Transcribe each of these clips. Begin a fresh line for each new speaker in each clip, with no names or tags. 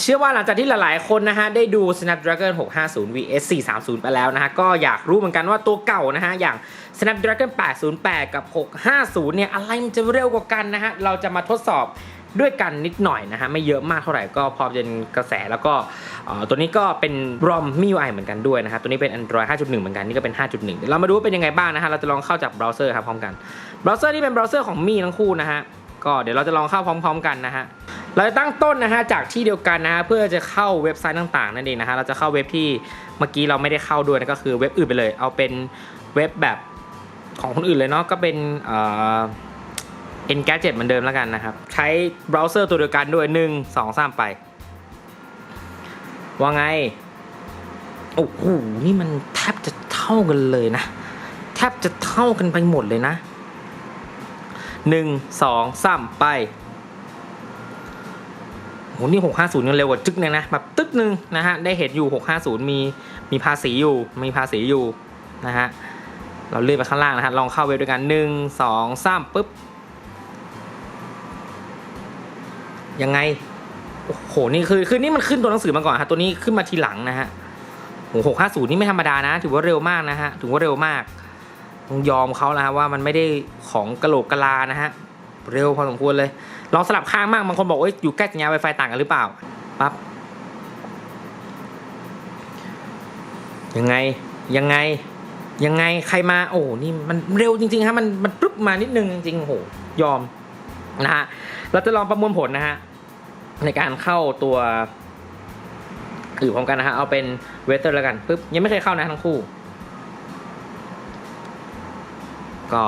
เชื่อว่าหลังจากที่หลายๆคนนะฮะได้ดู Snapdragon 650 vs 430 ไปแล้วนะฮะก็อยากรู้เหมือนกันว่าตัวเก่านะฮะอย่าง Snapdragon 808 กับ 650 เนี่ยอะไรมันจะเร็วกว่ากันนะฮะเราจะมาทดสอบด้วยกันนิดหน่อยนะฮะไม่เยอะมากเท่าไหร่ก็พอเป็นกระแสแล้วก็ตัวนี้ก็เป็น ROM MIUI เหมือนกันด้วยนะฮะตัวนี้เป็น Android 5.1 เหมือนกันนี่ก็เป็น 5.1 เดี๋ยวเรามาดูว่าเป็นยังไงบ้างนะฮะเราจะลองเข้าจากเบราว์เซอร์ครับพร้อมกันเบราว์เซอร์นี่เป็นเบราว์เซอร์ของมีทั้งคู่นะฮะก็เดี๋ยวเราจะลองเข้าพร้อม ๆ กันนะฮะ เราจะตั้งต้นนะฮะจากที่เดียวกันนะฮะเพื่อจะเข้าเว็บไซต์ต่างๆนั่นเองนะฮะเราจะเข้าเว็บที่เมื่อกี้เราไม่ได้เข้าด้วยนะก็คือเว็บอื่นไปเลย เอาเป็นเว็บแบบของคนอื่นเลยเนาะก็เป็นเอ่อ Engadget เหมือนเดิมแล้วกันนะครับ ใช้เบราว์เซอร์ตัวเดียวกันด้วยหนึ่งสองสามไป ว่าไง โอ้โห นี่มันแทบจะเท่ากันเลยนะ แทบจะเท่ากันไปหมดเลยนะหนึ่งสองสามไป โหนี่ 650ยังเร็วกว่าจึ๊กนึงนะแบบตึ๊กนึงนะฮะได้เห็นอยู่ 650 มีมีภาษีอยู่มีภาษีอยู่นะฮะเราเลื่อนไปข้างล่างนะฮะลองเข้าเว็บด้วยกัน 1 2 3ปุ๊บยังไงโอ้โหนี่คือคือนี่มันขึ้นตัวหนังสือมาก่อนฮะตัวนี้ขึ้นมาทีหลังนะฮะโห650นี่ไม่ธรรมดานะ ถือว่าเร็วมากนะฮะถือว่าเร็วมากต้องยอมเขาแล้วฮะว่ามันไม่ได้ของกระโหลกกะลานะฮะ เร็วพอสมควรเลย ลองสลับข้างมากบางคนบอกว่าอยู่ใกล้สัญญาณ Wi-Fi ต่างกันหรือเปล่าปั๊บยังไงยังไงยังไงใครมาโอ้นี่มันเร็วจริงๆฮะมันมันปึ๊บมานิดนึงจริงๆโอ้โหยอมนะฮะเราจะลองประมวลผลนะฮะในการเข้าตัวอื่นพร้อมกันนะฮะเอาเป็นเวเตอร์แล้วกันปึ๊บยังไม่เคยเข้านะทั้งคู่ก็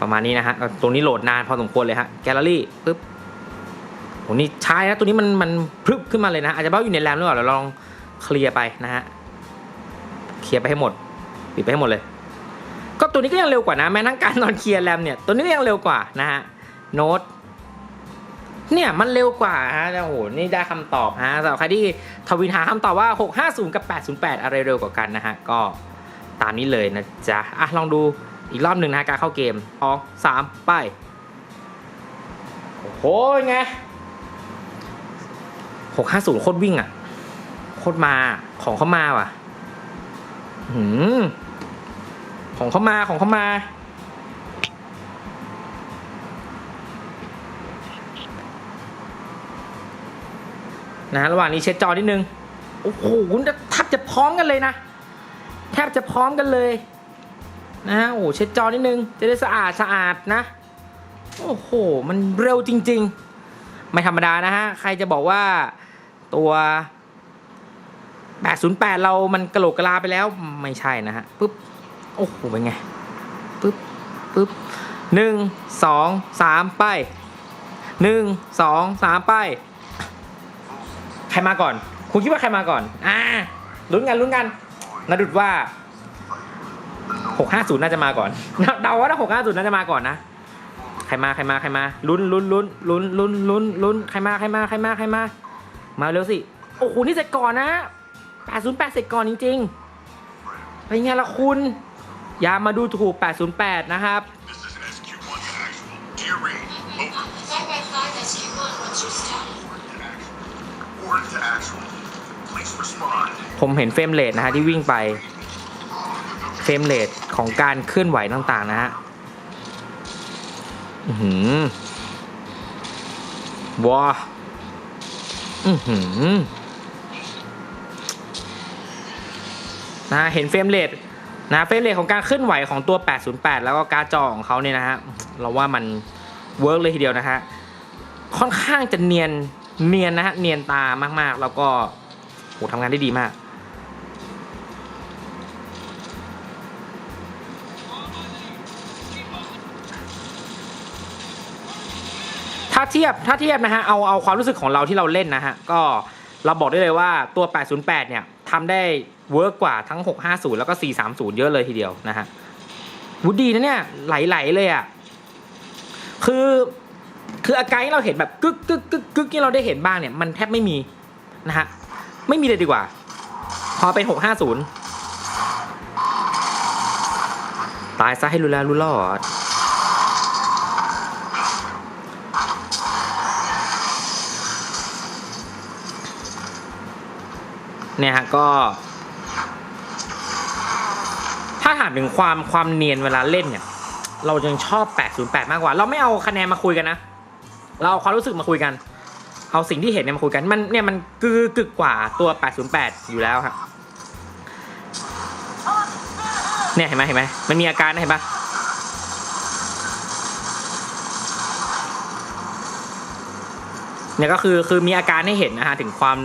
ประมาณนี้นะฮะตรงนี้โหลดนานพอสมควรเลยฮะแกลเลอรี่ปึ๊บโหนี่ใช้นะตัวนี้มันมันพึบขึ้นมาเลยนะอาจจะเบ้าอยู่ในแรมหรือเปล่าเดี๋ยวลองเคลียร์ไปนะฮะเคลียร์ไปให้หมดปิดไปให้หมดเลย ก็ตัวนี้ก็ยังเร็วกว่านะแม้ทั้งการนอนเคลียร์แรมเนี่ยตัวนี้ก็ยังเร็วกว่านะฮะโน้ตเนี่ยมันเร็วกว่าฮะโอ้โหนี่ได้คำตอบฮะสำหรับใครที่ทวินหาคำตอบว่า 650 กับ 808 อะไรเร็วกว่ากันนะฮะ ก็ตามนี้เลยนะจ๊ะ อะ ลองดู อีกรอบหนึ่งนะฮะการเข้าเกมสองสามไป โอ้โหไง650โคตรวิ่งอะ โคตรมาของเขามาว่ะหืมของเขามาของเขามา นะระหว่างนี้เช็ดจอนิดนึง โอ้โหแทบจะพร้อมกันเลยนะ แทบจะพร้อมกันเลย นะฮะโอ้เช็ดจอนิดนึง จะได้สะอาดสะอาดนะ โอ้โห มันเร็วจริง ๆ ไม่ธรรมดานะฮะ ใครจะบอกว่าตัว 808 เรามันกระโหลกกระลาไปแล้วไม่ใช่นะฮะปึ๊บ โอ้โห เป็นไงปึ๊บปึ๊บหนึ่งสองสามไปหนึ่งสองสามไป ใครมาก่อน คุณคิดว่าใครมาก่อน อ่าลุ้นกันลุ้นกันนาดุดว่า 650น่าจะมาก่อนเดาว่าถ้า650น่าจะมาก่อนนะใครมาใครมาใครมาลุ้นลุ้นลุ้นลุ้นลุ้นลุ้นลุ้นใครมาใครมาใครมาใครมา มาเร็วสิโอ้โหนี่เสร็จก่อนนะ808เสร็จก่อนจริงๆเป็นไงล่ะคุณอย่ามาดูถูก 808 นะครับผมเห็นเฟรมเรทนะฮะที่วิ่งไป มเรทของการเคลื่อนไหวต่างๆนะฮะอือหือว้าอือหือนะเห็นเฟรมเรทนะเฟรมเรทของการเคลื่อนไหวของตัว 808 แล้วก็การ์ดจอของเขาเนี่ยนะฮะ เราว่ามันเวิร์กเลยทีเดียวนะฮะ ค่อนข้างจะเนียน เนียนนะฮะ เนียนตามากๆ แล้วก็โหทำงานได้ดีมาก ถ้าเทียบถ้าเทียบนะฮะเอาเอาความรู้สึกของเราที่เราเล่นนะฮะก็เราบอกได้เลยว่าตัว 808 เนี่ยทำได้เวิร์กกว่าทั้ง 650 แล้วก็ 430 เยอะเลยทีเดียวนะฮะวุดีนะเนี่ยไหลๆเลยอะคือคืออาการที่เราเห็นแบบกึกกึกกึกกึกที่เราได้เห็นบ้างเนี่ยมันแทบไม่มีนะฮะไม่มีเลยดีกว่า พอเป็น 650 ตายซะให้รู้แล้วรู้รอด เนี่ยฮะก็ถ้าถามถึงความความเนียนเวลาเล่นเนี่ย เรายังชอบ 808 มากกว่า เราไม่เอาคะแนนมาคุยกันนะ เราเอาความรู้สึกมาคุยกัน เอาสิ่งที่เห็นเนี่ยมาคุยกัน มันเนี่ยมันกึกกึกกว่าตัว 808 อยู่แล้วครับเนี่ยเห็นไหมเห็นไหมมันมีอาการนะเห็นปะเนี่ยก็คือคือมีอาการให้เห็นนะฮะถึงความ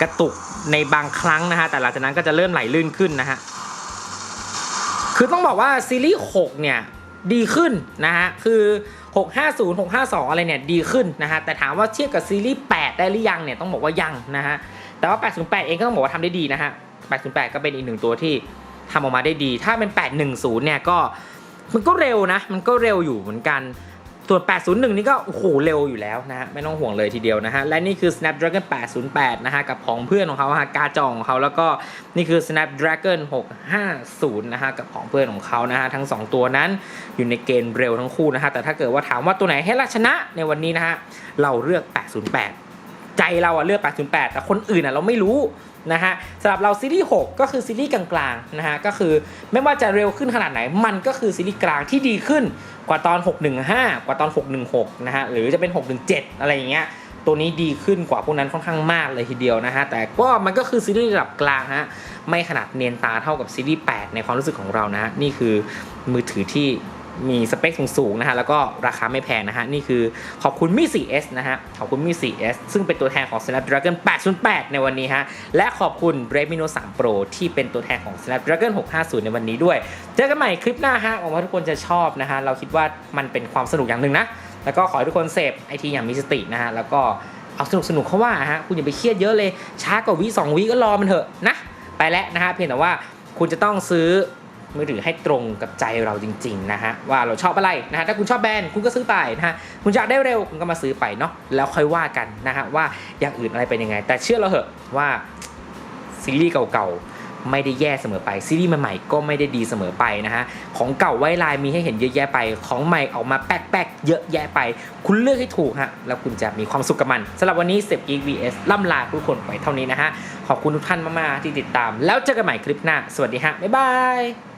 กระตุกในบางครั้งนะฮะแต่หลังจากนั้นก็จะเริ่มไหลลื่นขึ้นนะฮะคือต้องบอกว่าซีรีส์6เนี่ยดีขึ้นนะฮะคือ 650 652 อะไรเนี่ยดีขึ้นนะฮะแต่ถามว่าเทียบกับซีรีส์8ได้หรือยังเนี่ยต้องบอกว่ายังนะฮะแต่ว่า 808 เองก็ต้องบอกว่าทำได้ดีนะฮะ808 ก็เป็นอีกหนึ่งตัวที่ทำออกมาได้ดี ถ้าเป็น 810 เนี่ยก็มันก็เร็วนะ มันก็เร็วอยู่เหมือนกัน ส่วน 801 นี่ก็โอ้โหเร็วอยู่แล้วนะฮะไม่ต้องห่วงเลยทีเดียวนะฮะและนี่คือ Snapdragon 808 นะฮะกับของเพื่อนของเขาฮะการจอของเขาแล้วก็นี่คือ Snapdragon 650 นะฮะกับของเพื่อนของเขานะฮะทั้ง 2 ตัวนั้นอยู่ในเกณฑ์เร็วทั้งคู่นะฮะแต่ถ้าเกิดว่าถามว่าตัวไหนให้ราชนะในวันนี้นะฮะเราเลือก 808 ใจเราอะเลือก 808 แต่คนอื่นอะเราไม่รู้นะฮะสำหรับเราซีรีส์ 6 ก็คือซีรีส์กลางๆนะฮะก็คือไม่ว่าจะเร็วขึ้นขนาดไหนมันก็คือซีรีส์กลางที่ดีขึ้นกว่าตอน 615 กว่าตอน 616 นะฮะหรือจะเป็น 617 อะไรอย่างเงี้ยตัวนี้ดีขึ้นกว่าพวกนั้นค่อนข้างมากเลยทีเดียวนะฮะแต่ก็มันก็คือซีรีส์ระดับกลางฮะไม่ขนาดเนียนตาเท่ากับซีรีส์ 8 ในความรู้สึกของเรานะฮะนี่คือมือถือที่ มีสเปคสูงๆนะฮะแล้วก็ราคาไม่แพงนะฮะ นี่คือขอบคุณมี 4S นะฮะ ขอบคุณมี 4S ซึ่งเป็นตัวแทนของ Snapdragon 808 ในวันนี้ฮะ และขอบคุณ Redmi Note 3 Pro ที่เป็นตัวแทนของ Snapdragon 650 ในวันนี้ด้วย เจอกันใหม่คลิปหน้าฮะหวังว่าทุกคนจะชอบนะฮะ เราคิดว่ามันเป็นความสนุกอย่างหนึ่งนะ แล้วก็ขอให้ทุกคนเสพไอทีอย่างมีสตินะฮะแล้วก็เอาสนุกสนุกๆเข้าว่าฮะคุณอย่าไปเครียดเยอะเลยช้ากว่าวิสองวิก็รอมันเถอะนะไปแล้วนะฮะเพียงแต่ว่าคุณจะต้องซื้อ มือถือให้ตรงกับใจเราจริงๆนะฮะว่าเราชอบอะไรนะฮะถ้าคุณชอบแบรนด์คุณก็ซื้อไปนะฮะคุณอยากได้เร็วคุณก็มาซื้อไปเนาะแล้วค่อยว่ากันนะฮะว่าอย่างอื่นอะไรเป็นยังไง แต่เชื่อเราเถอะว่าซีรีส์เก่าๆไม่ได้แย่เสมอไปซีรีส์ใหม่ๆก็ไม่ได้ดีเสมอไปนะฮะของเก่าไว้ลายมีให้เห็นเยอะแยะไป ของใหม่ออกมาแป๊กๆเยอะแยะไป คุณเลือกให้ถูกฮะแล้วคุณจะมีความสุขกับมันสำหรับวันนี้เซฟอีก vs ล่ำลาทุกคนไปเท่านี้นะฮะขอบคุณทุกท่านมากๆที่ติดตาม แล้วเจอกันใหม่คลิปหน้าสวัสดีฮะบ๊ายบาย